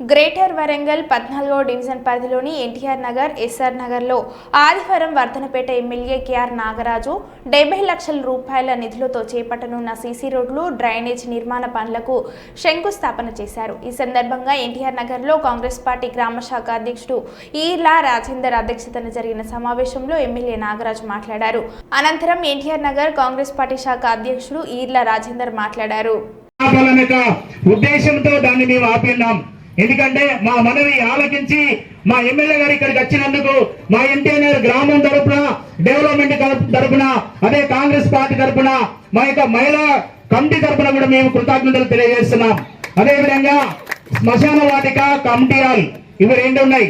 Greater Warangal పద్నాలుగో division పరిధిలోని NTR Nagar SR నగర్లో ఆదివారం వర్ధనపేట ఎమ్మెల్యే కేఆర్ నాగరాజు డెబ్బై లక్షల రూపాయల నిధులతో చేపట్టనున్న సీసీ రోడ్లు డ్రైనేజ్ నిర్మాణ పనులకు శంకుస్థాపన చేశారు. ఈ సందర్భంగా ఎన్టీఆర్ నగర్లో కాంగ్రెస్ పార్టీ గ్రామ శాఖ అధ్యక్షుడు ఈర్లా రాజేందర్ అధ్యక్షతన జరిగిన సమావేశంలో ఎమ్మెల్యే నాగరాజు మాట్లాడారు. అనంతరం ఎన్టీఆర్ నగర్ కాంగ్రెస్ పార్టీ శాఖ అధ్యక్షుడు ఈర్లా రాజేందర్ మాట్లాడారు. ఉద్దేశంతో దాన్ని మేము ఆపిన్నాం ఎందుకంటే మా మనవి ఆలకించి మా ఎమ్మెల్యే గారు ఇక్కడికి వచ్చినందుకు మా ఎన్టీఆర్ గ్రామం తరపున డెవలప్మెంట్ తరపున అదే కాంగ్రెస్ పార్టీ తరపున మా యొక్క మహిళా కమిటీ తరపున కూడా మేము కృతజ్ఞతలు తెలియజేస్తున్నాం. అదే విధంగా శ్మశాన వాటిక కమిటీ హాల్ ఇవి రెండు ఉన్నాయి.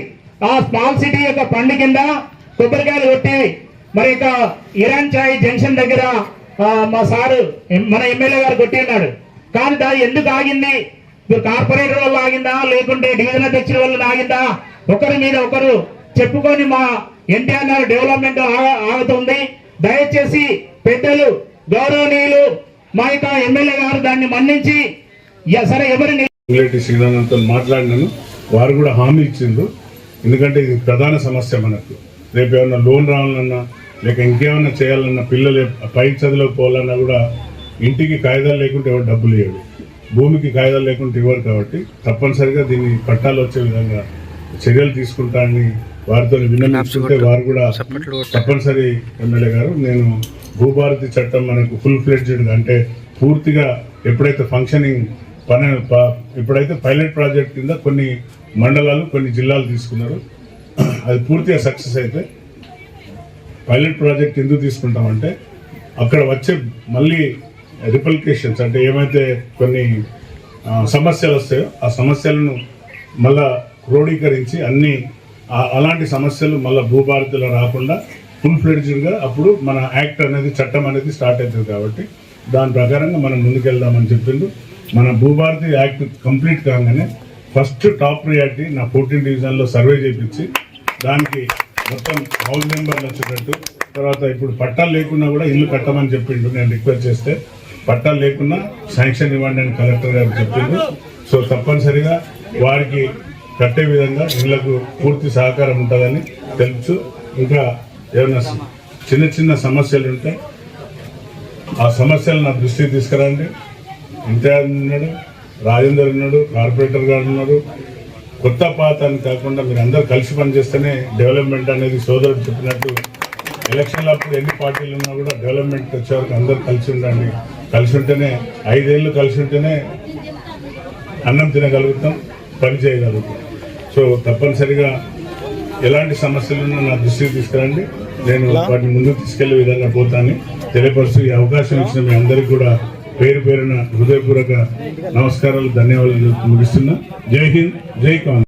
ఆ స్మాల్ సిటీ యొక్క పండు కింద కొబ్బరికాయలు కొట్టి మరి ఇక ఇరాన్ చాయ్ జంక్షన్ దగ్గర మా సారు మన ఎమ్మెల్యే గారు కొట్టి ఉన్నాడు. కానీ దాని ఎందుకు ఆగింది? కార్పొరేటర్ వల్ల ఆగిందా? లేకుంటే డివిజన్ అధ్యక్షుల వల్ల ఆగిందా? ఒకరి మీద ఒకరు చెప్పుకొని మా ఎన్టీఆర్ డెవలప్మెంట్ ఆగుతుంది దయచేసి పెద్దలు గౌరవనీయులు మా యొక్క ఎమ్మెల్యే గారు దాన్ని మన్నించి "యా, సరే ఎవరిని ఇంగ్లేటి మాట్లాడినాను. వారు కూడా హామీ ఇచ్చిండ్రు. ఎందుకంటే ఇది ప్రధాన సమస్య మనకు. రేపు ఏమన్నా లోన్ రావాలన్నా లేక ఇంకేమన్నా చేయాలన్నా పిల్లలు పై చదువులకు పోవాలన్నా కూడా ఇంటికి కాగితాలు లేకుంటే ఎవరు డబ్బులు ఇవ్వడు భూమికి కాగితాలు లేకుంటే ఇవ్వరు కాబట్టి తప్పనిసరిగా దీన్ని పట్టాలు వచ్చే విధంగా చర్యలు తీసుకుంటానని వారితో విన్నవించుకుంటే వారు కూడా తప్పనిసరి ఎమ్మెల్యే గారు నేను భూభారతి చట్టం మనకు ఫుల్ ఫ్లెడ్జెడ్ అంటే పూర్తిగా ఎప్పుడైతే ఫంక్షనింగ్ పని ఎప్పుడైతే పైలట్ ప్రాజెక్ట్ కింద కొన్ని మండలాలు కొన్ని జిల్లాలు తీసుకున్నారు అది పూర్తిగా సక్సెస్ అయితే పైలట్ ప్రాజెక్ట్ ఎందుకు తీసుకుంటామంటే అక్కడ వచ్చే మళ్ళీ రిపల్కేషన్స్ అంటే ఏమైతే కొన్ని సమస్యలు వస్తాయో ఆ సమస్యలను మళ్ళా క్రోడీకరించి అన్ని అలాంటి సమస్యలు మళ్ళీ భూభారతిలో రాకుండా ఫుల్ ఫ్లెడ్జ్డ్గా అప్పుడు మన యాక్ట్ అనేది చట్టం అనేది స్టార్ట్ అవుతుంది కాబట్టి దాని ప్రకారంగా మనం ముందుకెళ్దామని చెప్పిండు. మన భూభారతి యాక్ట్ కంప్లీట్ కాగానే ఫస్ట్ టాప్ ప్రియారిటీ నా ఫోర్టీన్ డివిజన్లో సర్వే చేయించి దానికి మొత్తం హౌస్ మెంబర్లు వచ్చేటట్టు తర్వాత ఇప్పుడు పట్టాలు లేకున్నా కూడా ఇల్లు కట్టమని చెప్పిండు నేను రిక్వెస్ట్ చేస్తే. పట్టాలు లేకున్నా శాంక్షన్ ఇవ్వండి అని కలెక్టర్ గారు చెప్పింది సో తప్పనిసరిగా వారికి కట్టే విధంగా ఇళ్ళకు పూర్తి సహకారం ఉంటుందని తెలుసు. ఇంకా ఏమైనా చిన్న చిన్న సమస్యలు ఉంటే ఆ సమస్యలు నా దృష్టికి తీసుకురండి. ఇంతియాజ్ ఉన్నాడు రాజేందర్ ఉన్నాడు కార్పొరేటర్ గారు ఉన్నారు కొత్త పాత అని కాకుండా మీరు అందరూ కలిసి పనిచేస్తేనే డెవలప్మెంట్ అనేది సోదరుడు చెప్పినట్టు ఎలక్షన్ల అప్పుడు ఎన్ని పార్టీలు ఉన్నా కూడా డెవలప్మెంట్ వచ్చే అందరూ కలిసి ఉండండి. కలిసి ఉంటేనే ఐదేళ్ళు కలిసి ఉంటేనే అన్నం తినగలుగుతాం పని చేయగలుగుతాం. సో తప్పనిసరిగా ఎలాంటి సమస్యలున్నా నా దృష్టికి తీసుకురండి. నేను వాటిని ముందుకు తీసుకెళ్ళే విధంగా పోతాను. తెలియపరుస్తూ ఈ అవకాశం ఇచ్చిన మీ అందరికీ కూడా పేరు పేరున హృదయపూర్వక నమస్కారాలు ధన్యవాదాలు ముగిస్తున్నా. జై హింద్ జై కాంగ్రెస్.